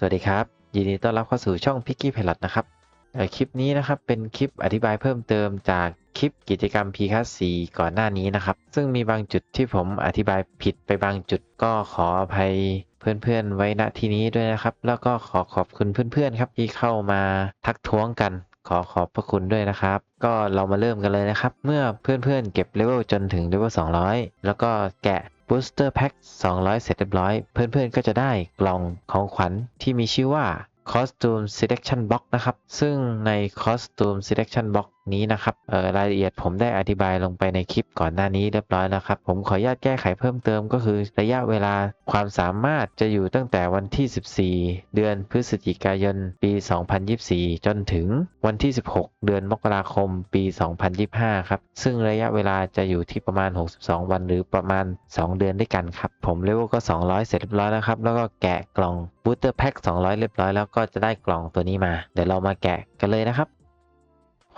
สวัสดีครับ ยินดีต้อนรับเข้าสู่ช่อง Picky p i l o t นะครับคลิปนี้นะครับเป็นคลิปอธิบายเพิ่มเติมจากคลิปกิจกรรม p c a s 4ก่อนหน้านี้นะครับ ซึ่งมีบางจุดที่ผมอธิบายผิดไปบางจุดก็ขออภัยเพื่อนๆไว้ณที่นี้ด้วยนะครับ แล้วก็ขอขอบคุณเพื่อนๆครับที่เข้ามาทักท้วงกันขอขอบพระคุณด้วยนะครับ ก็เรามาเริ่มกันเลยนะครับ เมื่อเพื่อนๆเก็บเลเวลจนถึงเลเวล200 แล้วก็แกะ Booster Pack 200 เสร็จเรียบร้อย เพื่อนๆก็จะได้กล่องของขวัญที่มีชื่อว่า Costume Selection Box นะครับ ซึ่งใน Costume Selection Box นี้นะครับเอ่อรายละเอียดผมได้อธิบายลงไปในคลิปก่อนหน้านี้เรียบร้อยแล้วครับ ผมขออนุญาตแก้ไขเพิ่มเติมก็คือระยะเวลาความสามารถจะอยู่ตั้งแต่วันที่ 14 เดือนพฤศจิกายน ปี 2024 จนถึงวันที่ 16 เดือนมกราคม ปี 2025 ครับ ซึ่งระยะเวลาจะอยู่ที่ประมาณ 62 วันหรือประมาณ 2 เดือนด้วยกันครับ ผมเลเวลก็ 200 เสร็จเรียบร้อยแล้วครับ แล้วก็แกะกล่อง Booster Pack 200 เรียบร้อยแล้วก็จะได้กล่องตัวนี้มา เดี๋ยวเรามาแกะกันเลยนะครับ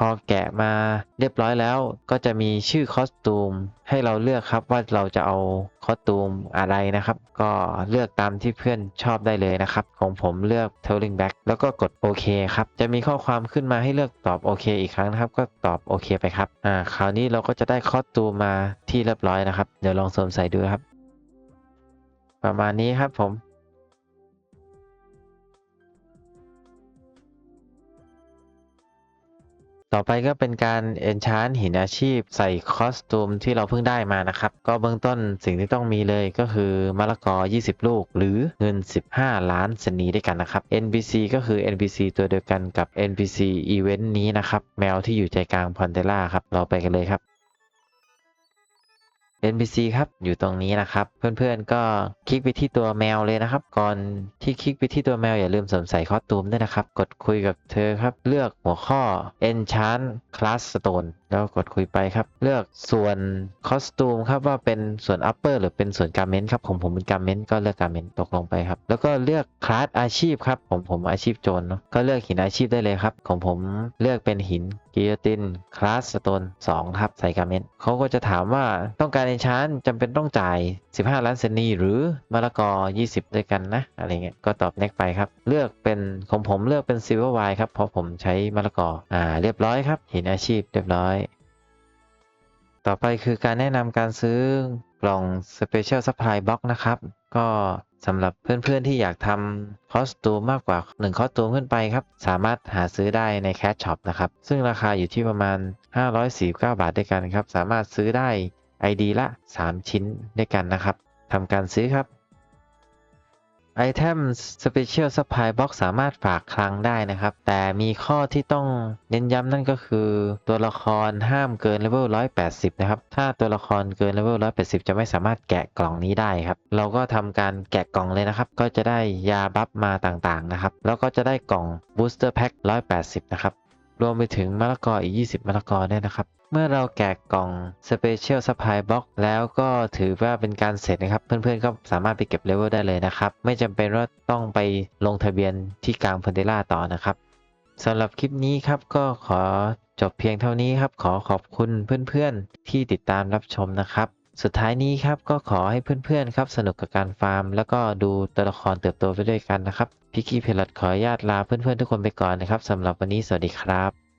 พอแกะมาเรียบร้อยแล้ว ก็จะมีชื่อคอสตูม ให้เราเลือกครับว่าเราจะเอาคอสตูมอะไรนะครับ ก็เลือกตามที่เพื่อนชอบได้เลยนะครับ ของผมเลือก Telling Back แล้วก็กดโอเคครับ จะมีข้อความขึ้นมาให้เลือกตอบโอเคอีกครั้งนะครับ ก็ตอบโอเคไปครับอ่าคราวนี้เราก็จะได้คอสตูมมาที่เรียบร้อยนะครับ เดี๋ยวลองสวมใส่ดูครับ ประมาณนี้ครับผม ต่อไปก็เป็นการเอนชานหินอาชีพใส่คอสตูมที่เราเพิ่งได้มานะครับ ก็เบื้องต้นสิ่งที่ต้องมีเลยก็คือมะละกอ 20 ลูก หรือเงิน 15 ล้านสนีด้วยกันนะครับ NPC ก็คือ NPC ตัวเดียวกันกับ NPC อีเวนต์นี้นะครับ แมวที่อยู่ใจกลางพอนเทล่าครับ เราไปกันเลยครับ NPC ครับอยู่ตรงนี้นะครับ เพื่อนๆก็คลิกไปที่ตัวแมวเลยนะครับ ก่อนที่คลิกไปที่ตัวแมวอย่าลืมสวมใส่คอสตูมด้วยนะครับ กดคุยกับเธอครับ เลือกหัวข้อ Enchant Class Stone แล้วกดคุยไปครับ เลือกส่วนคอสตูมครับว่าเป็นส่วน upper หรือเป็นส่วนการเมนครับผมผมเป็นการเมนก็เลือกการเมนตกลงไปครับ แล้วก็เลือกคลาสอาชีพครับผมผมอาชีพโจรเนาะก็เลือกหินอาชีพได้เลยครับ ของผมเลือกเป็นหินกิโยตินคลาสสโตน2ครับใส่การเมนเขาก็จะถามว่าต้องการเอนชานจำเป็นต้องจ่าย 15 ล้านเซนนีหรือมะละกอ 20 ด้วยกันนะ อะไรเงี้ยก็ตอบ next ไปครับ เลือกเป็นของผมเลือกเป็น silver wine ครับเพราะผมใช้มะละกออ่าเรียบร้อยครับเหินอาชีพเรียบร้อย ต่อไปคือการแนะนำการซื้อกล่อง Special Supply Box นะครับ ก็สำหรับเพื่อนๆที่อยากทำคอสตูมมากกว่า 1 คอสตูมขึ้นไปครับ สามารถหาซื้อได้ใน Cash Shop นะครับ ซึ่งราคาอยู่ที่ประมาณ 549 บาทด้วยกันครับ สามารถซื้อได้ ID ละ 3 ชิ้นด้วยกันนะครับทำการซื้อครับไอเทม Special Supply Box สามารถฝากคลังได้นะครับ แต่มีข้อที่ต้องเน้นย้ำนั่นก็คือ ตัวละครห้ามเกินเลเวล 180 นะครับ ถ้าตัวละครเกินเลเวล 180 จะไม่สามารถแกะกล่องนี้ได้ครับ เราก็ทำการแกะกล่องเลยนะครับ ก็จะได้ยาบัฟมาต่างๆนะครับ แล้วก็จะได้กล่อง Booster Pack 180 นะครับ รวมไปถึงมะละกออีก 20 มะละกอด้วยนะครับ เมื่อเราแกะกล่อง Special Supply Box แล้วก็ถือว่าเป็นการเสร็จนะครับ เพื่อนๆก็สามารถไปเก็บเลเวลได้เลยนะครับ ไม่จำเป็นว่าต้องไปลงทะเบียนที่กลางพันเดล่าต่อนะครับสำหรับคลิปนี้ครับก็ขอจบเพียงเท่านี้ครับ ขอขอบคุณเพื่อนๆที่ติดตามรับชมนะครับ สุดท้ายนี้ครับก็ขอให้เพื่อนๆครับสนุกกับการฟาร์ม แล้วก็ดูตัวละครเติบโตไปด้วยกันนะครับพิกกี้เพลอตขออนุญาตลาเพื่อนๆทุกคนไปก่อนนะครับสำหรับวันนี้สวัสดีครับ